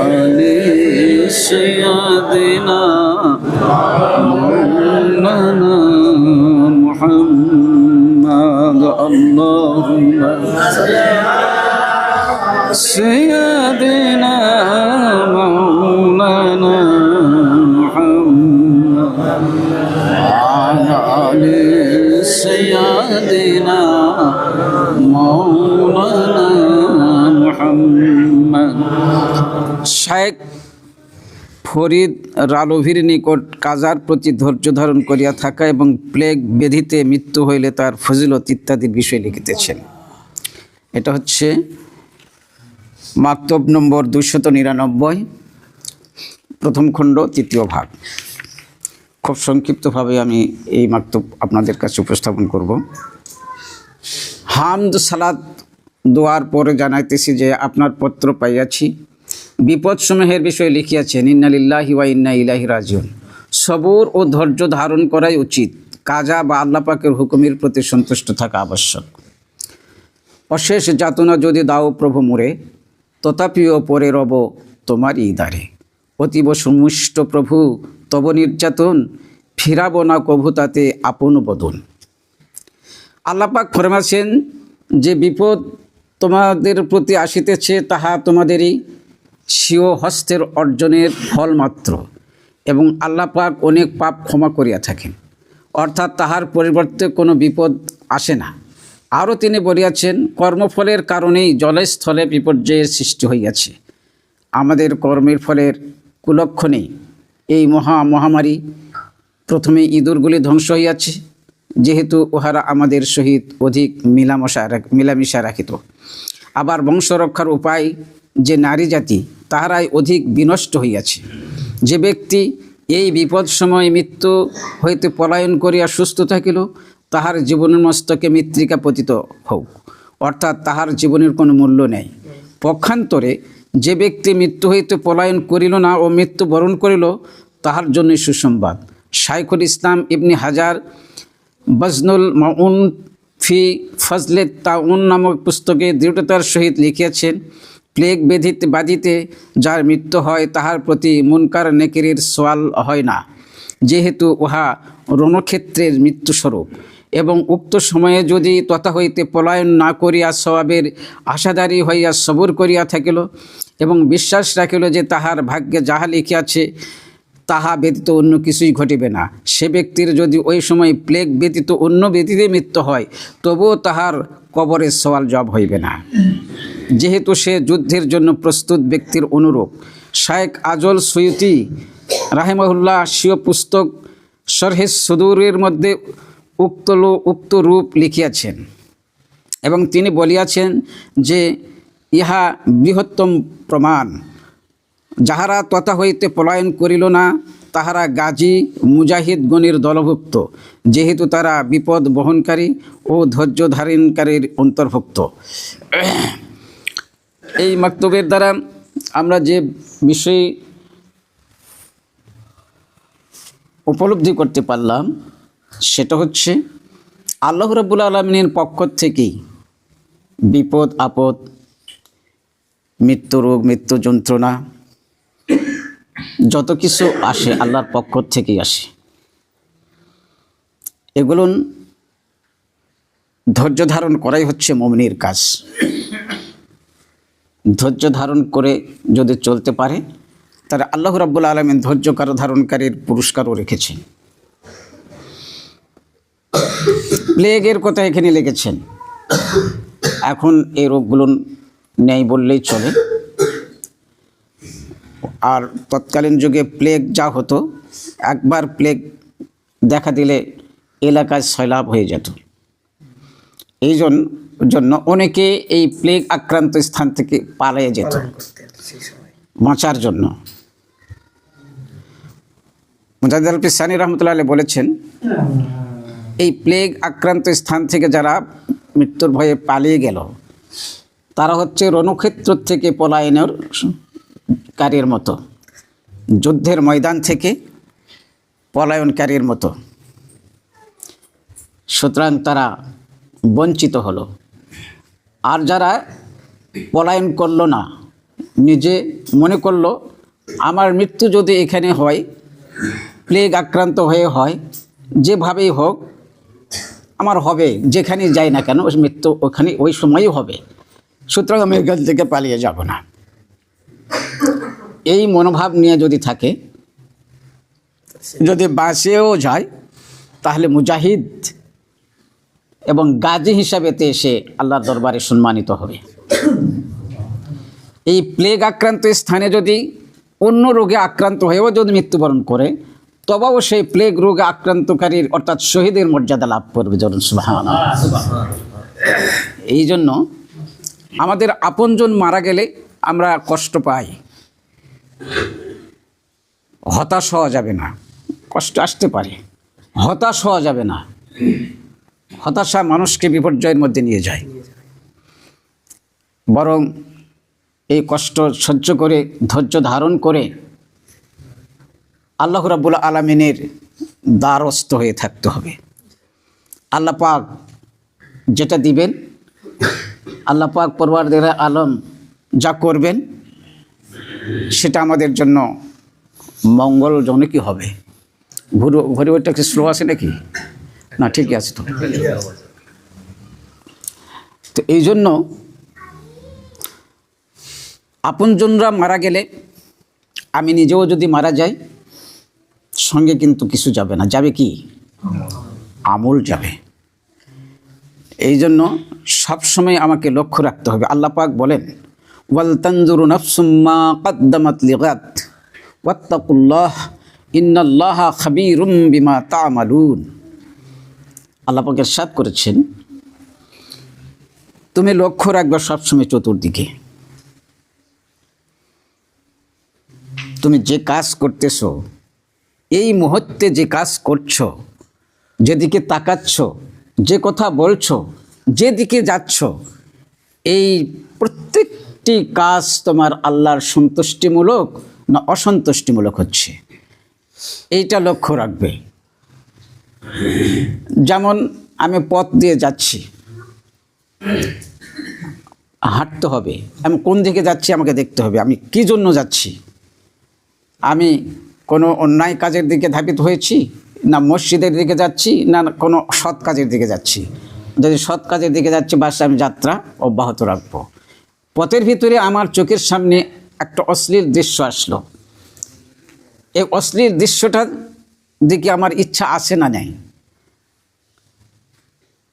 علي سيدنا مولانا محمد. اللهم سيدنا مولانا محمد. آل سيدنا مولانا محمد. শেখ ফরিদ রালভির নিকট কাজার প্রতি ধৈর্য ধারণ করিয়া থাকা এবং প্লেগ ব্যাধিতে মৃত্যু হইলে তার ফজিলত ইত্যাদি বিষয় লিখিতেছেন। এটা হচ্ছে মাক্তব নম্বর দুশত নিরানব্বই, প্রথম খণ্ড, তৃতীয় ভাগ। খুব সংক্ষিপ্তভাবে আমি এই মাক্তব আপনাদের কাছে উপস্থাপন করব। হামদ সালাদ দোয়ার পরে জানাইতেছি যে আপনার পত্র পাইয়াছি। বিপদসমূহের বিষয়ে লিখিয়াছেন ইন্নালিল্লাহি ওয়া ইন্না ইলাহি রাজিউন। সবর ও ধৈর্য ধারণ করাই উচিত। কাজা বা আল্লাহ পাকের হুকুমের প্রতি সন্তুষ্ট থাকা আবশ্যক। অশেষ যাতনা যদি দাও প্রভু মোরে, তথাপিও পরে রব তোমার ইদারে। অতীব সুমিষ্ট প্রভু, তব নির্যাতন, ফিরাব না কভু তাতে আপন বদন। আল্লাপাক ফরমাছেন যে বিপদ তোমাদের প্রতি আসিতেছে, তাহা তোমাদেরই স্বীয় হস্তের অর্জনের ফল মাত্র এবং আল্লাপাক অনেক পাপ ক্ষমা করিয়া থাকেন। অর্থাৎ তাহার পরিবর্তে কোনো বিপদ আসে না। আরও তিনি বলিয়াছেন, কর্মফলের কারণেই জলস্থলে বিপর্যয়ের সৃষ্টি হইয়াছে। আমাদের কর্মের ফলের কুলক্ষণেই এই মহা মহামারী প্রথমে ইঁদুরগুলি ধ্বংস হইয়াছে, যেহেতু উহারা আমাদের সহিত অধিক মিলামশা মিলামিশা রাখিত। আবার বংশ রক্ষার উপায় যে নারী জাতি, তাহারাই অধিক বিনষ্ট হইয়াছে। যে ব্যক্তি এই বিপদ সময় মৃত্যু হইতে পলায়ন করিয়া সুস্থ থাকিল, তাহার জীবনের মস্তকে মৃত্তিকা পতিত হোক অর্থাৎ তাহার জীবনের কোনো মূল্য নেই। পক্ষান্তরে যে ব্যক্তি মৃত্যু হইতে পলায়ন করিল না ও মৃত্যু বরণ করিল, তাহার জন্য সুসংবাদ। শাইখুল ইসলাম ইবনি হাজার বজনুল মাউন ফি ফজলে তাউন নামক পুস্তকে দৃঢ়তার সহিত লিখিয়াছেন প্লেগ বেধিতে বাজিতে যার মৃত্যু হয়, তাহার প্রতি মুনকার নেকিরের সোয়াল হয় না। যেহেতু উহা রণক্ষেত্রের মৃত্যুস্বরূপ এবং উক্ত সময়ে যদি তথা হইতে পলায়ন না করিয়া স্বভাবের আশাদারী হইয়া সবর করিয়া থাকিল এবং বিশ্বাস রাখিল যে তাহার ভাগ্যে যাহা লিখিয়াছে তাহা ব্যতীত অন্য কিছুই ঘটিবে না। সে ব্যক্তির যদি ওই সময় প্লেগ ব্যতীত অন্য ব্যতীতে মৃত্যু হয়, তবুও তাহার কবরের সওয়াল জব হইবে না। যেহেতু সে যুদ্ধের জন্য প্রস্তুত ব্যক্তির অনুরূপ। শায়েক আজল সৈয়তি রাহেমহুল্লাহ স্বীয় পুস্তক সরহেজ সুদূরের মধ্যে উক্ত উক্ত রূপ লিখিয়াছেন এবং তিনি বলিয়াছেন যে, ইহা বৃহত্তম প্রমাণ। যাহারা তথা হইতে পলায়ন করিল না, তাহারা গাজী মুজাহিদ গণের দলভুক্ত, যেহেতু তারা বিপদ বহনকারী ও ধৈর্য ধারণকারীর অন্তর্ভুক্ত। এই বক্তব্যের দ্বারা আমরা যে বিষয়ে উপলব্ধি করতে পারলাম, সেটা হচ্ছে আল্লাহ রবুল আলমিনের পক্ষ থেকেই বিপদ, আপদ মৃত্যু রোগ মৃত্যু যন্ত্রণা যত কিছু আসে, আল্লাহর পক্ষ থেকেই আসে। এগুলো ধৈর্য ধারণ করাই হচ্ছে মমিনীর কাজ। ধৈর্য ধারণ করে যদি চলতে পারে, তাহলে আল্লাহ রাব্বুল আলমিন ধৈর্য কারও ধারণকারীর পুরস্কারও রেখেছেন। প্লেগের কথা এখানে লিখেছেন। এখন এই রোগগুলো নেই বললেই চলে। আর তৎকালীন যুগে প্লেগ যা হতো একবার প্লেগ দেখা দিলে এলাকায় সয়লাভ হয়ে যেত। এই জন- জন্য অনেকে এই প্লেগ আক্রান্ত স্থান থেকে পালিয়ে যেত বাঁচার জন্য। মুজাহিদ আল পিসানি রহমতুল্লাহ আলী বলেছেন এই প্লেগ আক্রান্ত স্থান থেকে যারা মৃত্যুর ভয়ে পালিয়ে গেল তারা হচ্ছে রণক্ষেত্র থেকে পলায়নের কারীর মতো, যুদ্ধের ময়দান থেকে পলায়নকারীর মতো। সুতরাং তারা বঞ্চিত হলো। আর যারা পলায়ন করল না, নিজে মনে করল, আমার মৃত্যু যদি এখানে হয়, প্লেগ আক্রান্ত হয়ে হয়, যেভাবেই হোক, আমার হবে যেখানে যাই না কেন ওই মৃত্যু ওখানে, ওই সময়ই হবে। সুতরাং আমি এখান থেকে পালিয়ে যাব না। এই মনোভাব নিয়ে যদি থাকে যদি বাঁচেও যায় তাহলে মুজাহিদ এবং গাজী হিসাবেতে এসে আল্লাহর দরবারে সম্মানিত হবে। এই প্লেগ আক্রান্ত স্থানে যদি অন্য রোগে আক্রান্ত হয়েও যদি মৃত্যুবরণ করে তবেও সেই প্লেগ রোগে আক্রান্তকারীর অর্থাৎ শহীদের মর্যাদা লাভ করবে জরুন এই জন্য আমাদের আপনজন মারা গেলে আমরা কষ্ট পাই। হতাশ হওয়া যাবে না। কষ্ট আসতে পারে। হতাশ হওয়া যাবে না। হতাশা মানুষকে বিপর্যয়ের মধ্যে নিয়ে যায়। বরং এই কষ্ট সহ্য করে, ধৈর্য ধারণ করে আল্লাহ রাবুল আলমিনের দ্বারস্থ হয়ে থাকতে হবে। আল্লাহ পাক যেটা দিবেন, আল্লাহ পাক পরওয়ারদের আলম যা করবেন, সেটা আমাদের জন্য মঙ্গলজনকই হবে। ঘুরে ঘুরে ওইটা কি স্লো আছে নাকি? না, ঠিকই আছে তো। তো এই জন্য আপনজনরা মারা গেলে আমি নিজেও যদি মারা যাই, সঙ্গে কিন্তু কিছু যাবে না। যাবে কি? আমল যাবে। এই জন্য সবসময় আমাকে লক্ষ্য রাখতে হবে। আল্লাহ পাক বলেন ওয়াল তানজুরু নাফসুম্মা কদ্দামাত লিগাত। ওয়াত্তাকুল্লাহ, ইন্নাল্লাহ খাবীরুম বিমা তা'মালুন। আল্লাহ পাক ইরশাদ করেছেন, তুমি লক্ষ্য রাখবে সবসময় চতুর্দিকে। তুমি যে কাজ করতেছো, এই মুহূর্তে যে কাজ করছ, যেদিকে তাকাচ্ছ, যে কথা বলছো, যেদিকে যাচ্ছ, এই প্রত্যেকটি কাজ তোমার আল্লাহর সন্তুষ্টিমূলক না অসন্তুষ্টিমূলক হচ্ছে? এইটা লক্ষ্য রাখবে। যেমন আমি পথ দিয়ে যাচ্ছি, হাঁটতে হবে। আমি কোন দিকে যাচ্ছি আমাকে দেখতে হবে। আমি কি জন্য যাচ্ছি? আমি কোনো অন্যায় কাজের দিকে ধাবিত হয়েছি? না মসজিদের দিকে যাচ্ছি? না কোনো সৎ কাজের দিকে যাচ্ছি? যদি সৎ কাজের দিকে যাচ্ছি, বাসে আমি যাত্রা অব্যাহত রাখব। পথের ভিতরে আমার চোখের সামনে একটা অশ্লীল দৃশ্য আসলো। এই অশ্লীল দৃশ্যটার দিকে আমার ইচ্ছা আসে না নেই।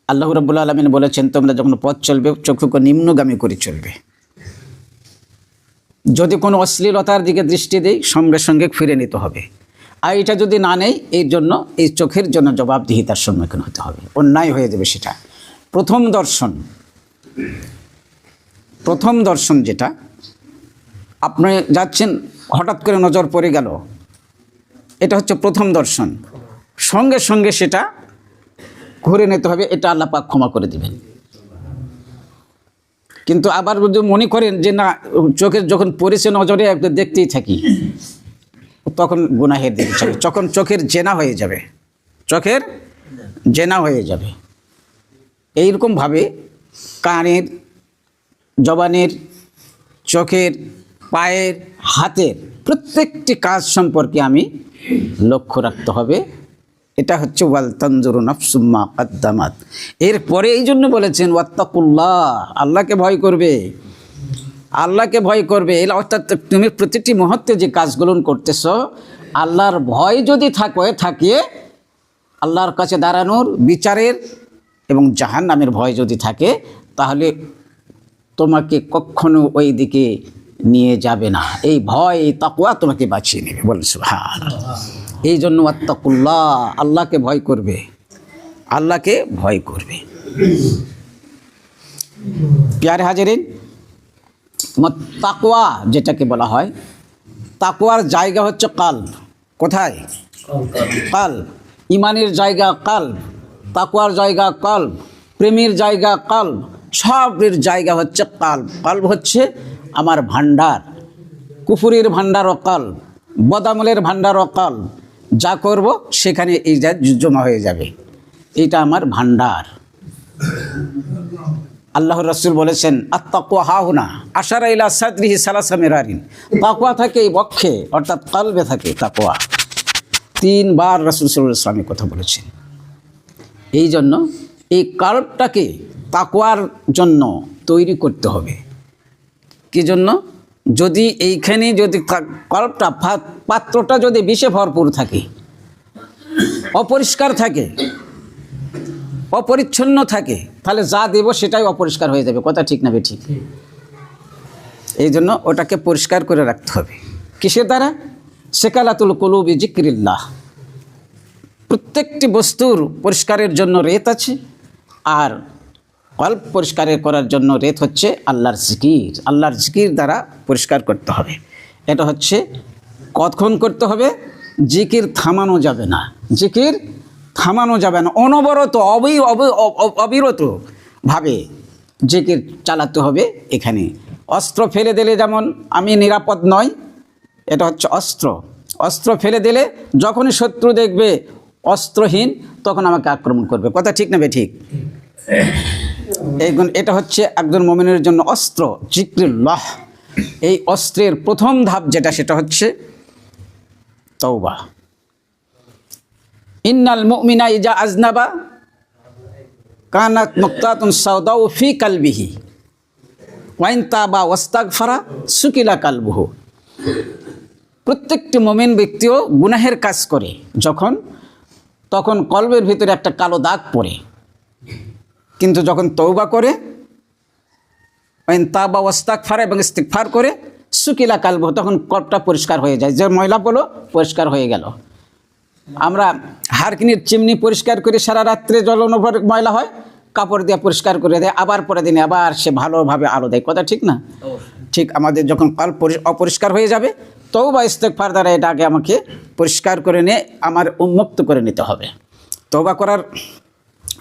আল্লাহ রব্বুল আলমিন বলেছেন, তোমরা যখন পথ চলবে, চক্ষুকে নিম্নগামী করে চলবে। যদি কোনো অশ্লীলতার দিকে দৃষ্টি দেই, সঙ্গে সঙ্গে ফিরে নিতে হবে। আর এটা যদি না নেই, এই জন্য, এই চোখের জন্য জবাবদিহিতার সম্মুখীন হতে হবে। অন্যায় হয়ে যাবে সেটা। প্রথম দর্শন প্রথম দর্শন যেটা, আপনি যাচ্ছেন, হঠাৎ করে নজর পড়ে গেল। এটা হচ্ছে প্রথম দর্শন। সঙ্গে সঙ্গে সেটা ঘুরে নিতে হবে, এটা আল্লাহ পাক ক্ষমা করে দিবেন। কিন্তু আবার যদি মনে করেন যে না, চোখের যখন পড়েছে নজরে একটু দেখতেই থাকি, তখন গুনাহের দিকে যাবে যখন চোখের জেনা হয়ে যাবে, চোখের জেনা হয়ে যাবে। এইরকমভাবে কানের জবানের, চোখের, পায়ের, হাতের প্রত্যেকটি কাজ সম্পর্কে আমি লক্ষ্য রাখতে হবে। এটা হচ্ছে ওয়াল তঞ্জুরু নফসুম্মা কদ্দামাত। এরপরে এই জন্য বলেছেন, ওয়াত্তাকুল্লাহ, আল্লাহকে ভয় করবে। আল্লাহকে ভয় করবে। অর্থাৎ তুমি প্রতিটি মুহূর্তে যে কাজগুলো করতেছ, আল্লাহর ভয় যদি থাকে থাকে, আল্লাহর কাছে দাঁড়ানোর, বিচারের এবং জাহান নামের ভয় যদি থাকে, তাহলে তোমাকে কখনো ওই দিকে নিয়ে যাবে না। এই ভয়, এই তাকুয়া তোমাকে বাঁচিয়ে নেবে। বলেন সুবহান এই জন্য আত্তাকুল্লাহ, আল্লাহকে ভয় করবে। আল্লাহকে ভয় করবে। প্যারে হাজারিন তাকুয়া যেটাকে বলা হয় তাকোয়ার জায়গা হচ্ছে কাল কোথায়? কাল ইমানের জায়গা কাল তাকোয়ার জায়গা কাল প্রেমের জায়গা কাল সবের জায়গা হচ্ছে কাল কাল হচ্ছে আমার ভান্ডার কুফুরির ভান্ডার অকাল বদামলের ভান্ডার অকাল যা করব সেখানে এই জমা হয়ে যাবে। এটা আমার ভান্ডার আল্লাহ রসুল বলেছেন আত্মাকুয়া হাহুনা আশারা ইলা সাদরিহি সালাসা মেরারিন। তাকুয়া থাকে এই বক্ষে, অর্থাৎ কলবে থাকে তাকুয়া। তিনবার রসুল সাল্লাহ ইসলামী কথা বলেছেন। এই জন্য এই কাল্পটাকে তাকুয়ার জন্য তৈরি করতে হবে। কি জন্য? যদি এইখানে যদি কল্পটা পাত্রটা যদি বিষে ভরপুর থাকে, অপরিষ্কার থাকে, অপরিচ্ছন্ন থাকে, তাহলে যা দেব সেটাই অপরিষ্কার হয়ে যাবে। কথা ঠিক না বে ঠিক? এই জন্য ওটাকে পরিষ্কার করে রাখতে হবে। কিসের দ্বারা? সেকালাতুল কলুবি জিক্রিল্লাহ প্রত্যেকটি বস্তুর পরিষ্কারের জন্য রেত আছে, আর কল্প পরিষ্কার করার জন্য রেত হচ্ছে আল্লাহর জিকির। আল্লাহর জিকির দ্বারা পরিষ্কার করতে হবে। এটা হচ্ছে কতক্ষণ করতে হবে? জিকির থামানো যাবে না। জিকির থামানো যাবে না। অনবরত, অবি, অবি- অবিরত ভাবে জিকির চালাতে হবে এখানে। অস্ত্র ফেলে দিলে যেমন আমি নিরাপদ নয় এটা হচ্ছে অস্ত্র। অস্ত্র ফেলে দিলে যখনই শত্রু দেখবে অস্ত্রহীন, তখন আমাকে আক্রমণ করবে। কথা ঠিক না বে ঠিক? এই গুণ এটা হচ্ছে একজন মোমিনের জন্য অস্ত্র, জিক্রুল্লাহ। এই অস্ত্রের প্রথম ধাপ যেটা, সেটা হচ্ছে তৌবা ইন্নাল মুমিনা ইজা আজনাবা কানাত মুক্তাতুন সাউদাউ ফি কালবিহি। ওয়াইন তাবা ফারা সুকিলা কালবুহু। প্রত্যেকটি মোমেন ব্যক্তিও গুনাহের কাজ করে, যখন তখন কলবের ভিতরে একটা কালো দাগ পড়ে। কিন্তু যখন তৌবা করে তাবা ওয়াস্তাক ফারা এবং ইস্তিকফার করে সুকিলা কালবু তখন কলটা পরিষ্কার হয়ে যায়। যে ময়লা পড়ল পরিষ্কার হয়ে গেল। আমরা হারকিনির চিমনি পরিষ্কার করে সারা রাত্রে জল অনুভব ময়লা হয় কাপড় দিয়ে পরিষ্কার করে দেয়। আবার পরে দিনে আবার সে ভালোভাবে আলো দেয়। কথা ঠিক না? ঠিক আমাদের যখন কল পরি- অপরিষ্কার হয়ে যাবে তবু বা ইস্তেকফার দ্বারা এটাকে আমাকে পরিষ্কার করে নিয়ে আমার উন্মুক্ত করে নিতে হবে। তৌবা করার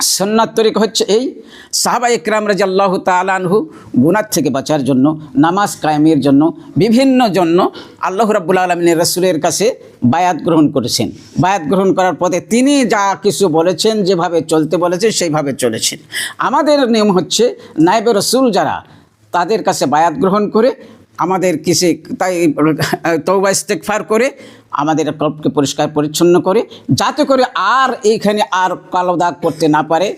সন্ন্যাত তরিকা হচ্ছে এই সাহাবা ইকরাম রাজি আল্লাহ তালানহু গুনার থেকে বাঁচার জন্য, নামাজ কায়েমের জন্য, বিভিন্ন জন্য আল্লাহ রাব্বুল আলমিনের রসুলের কাছে বায়াত গ্রহণ করেছেন। বায়াত গ্রহণ করার পথে তিনি যা কিছু বলেছেন, যেভাবে চলতে বলেছেন, সেইভাবে চলেছেন। আমাদের নিয়ম হচ্ছে নাইবে রসুল যারা তাদের কাছে বায়াত গ্রহণ করে আমাদের কিসে তাই তৌবা ইস্তেকফার করে আমাদের কল্পকে পরিষ্কার পরিচ্ছন্ন করে, যাতে করে আর এইখানে আর কালো দাগ করতে না পারে,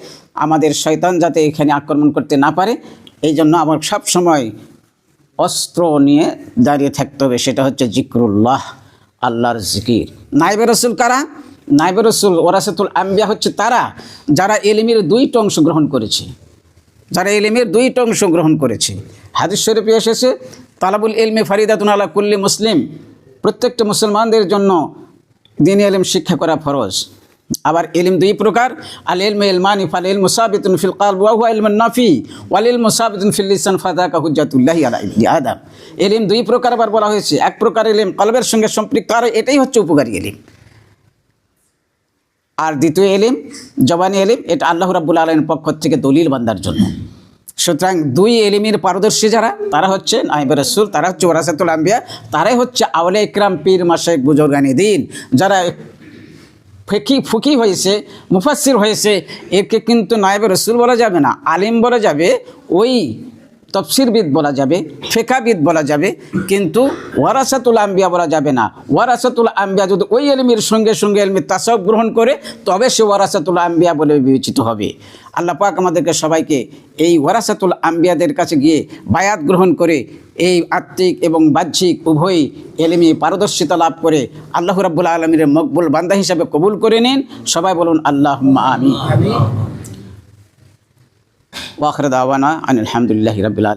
আমাদের শয়তান যাতে এখানে আক্রমণ করতে না পারে, এই জন্য আমার সব সময় অস্ত্র নিয়ে দাঁড়িয়ে থাকতে হবে, সেটা হচ্ছে জিক্রুল্লাহ, আল্লাহর জিকির। নাইবে রসুল কারা? নাইবে রসুল ওরাসাতুল আম্বিয়া হচ্ছে তারা যারা এলিমের দুইটা অংশ গ্রহণ করেছে। যারা এলিমের দুইটা অংশ গ্রহণ করেছে। হাদিস শরীফে এসেছে তালাবুল ইলমে ফারিদাতুন আলা কুল্লি মুসলিম। প্রত্যেকটা মুসলমানদের জন্য দিন এলিম শিক্ষা করা ফরজ। আবার এলিম দুই প্রকার, আল ইলমে ইলমানি ফাল ইল মুসাবিতুন ফিল কালব হুয়া নাফি, ওয়াল ইল মুসাবিতুন ফিল লিসান ফাদাকা হুজ্জাতুল্লাহি আলা ইবনি আদম। এলিম দুই প্রকার আবার বলা হয়েছে, এক প্রকার এলিম কলবের সঙ্গে সম্পৃক্ত, আর এটাই হচ্ছে উপকারী এলিম আর দ্বিতীয় এলিম জবানি এলিম এটা আল্লাহ রাব্বুল আলমের পক্ষ থেকে দলিল বান্দার জন্য। সুতরাং দুই এলিমের পারদর্শী যারা, তারা হচ্ছে নাইব রসুল, তারা হচ্ছে ওরাসাতুল আম্বিয়া, তারাই হচ্ছে আওলে ইকরাম পীর মাসেক বুজুর্গানি দিন। যারা ফেকি, ফুকি হয়েছে মুফাসির হয়েছে, একে কিন্তু নায়েব রসুল বলা যাবে না, আলিম বলা যাবে, ওই তফসিরবিদ বলা যাবে, ফেকাবিদ বলা যাবে, কিন্তু ওয়ারাসাতুল আম্বিয়া বলা যাবে না। ওয়ারাসাতুল আম্বিয়া যদি ওই এলমির সঙ্গে সঙ্গে এলমি তাসব গ্রহণ করে, তবে সে ওয়ারাসাতুল আম্বিয়া বলে বিবেচিত হবে। আল্লাহ পাক আমাদেরকে সবাইকে এই ওয়ারাসাতুল আম্বিয়াদের কাছে গিয়ে বায়াত গ্রহণ করে এই আত্মিক এবং বাহ্যিক উভয়ই এলিমি পারদর্শিতা লাভ করে আল্লাহ রাবুল আলমীর মকবুল বান্দা হিসাবে কবুল করে নিন। সবাই বলুন আল্লাহ আমি ওয়াখর দাওয়ানা আনিল আলহামদুলিল্লাহ রবিল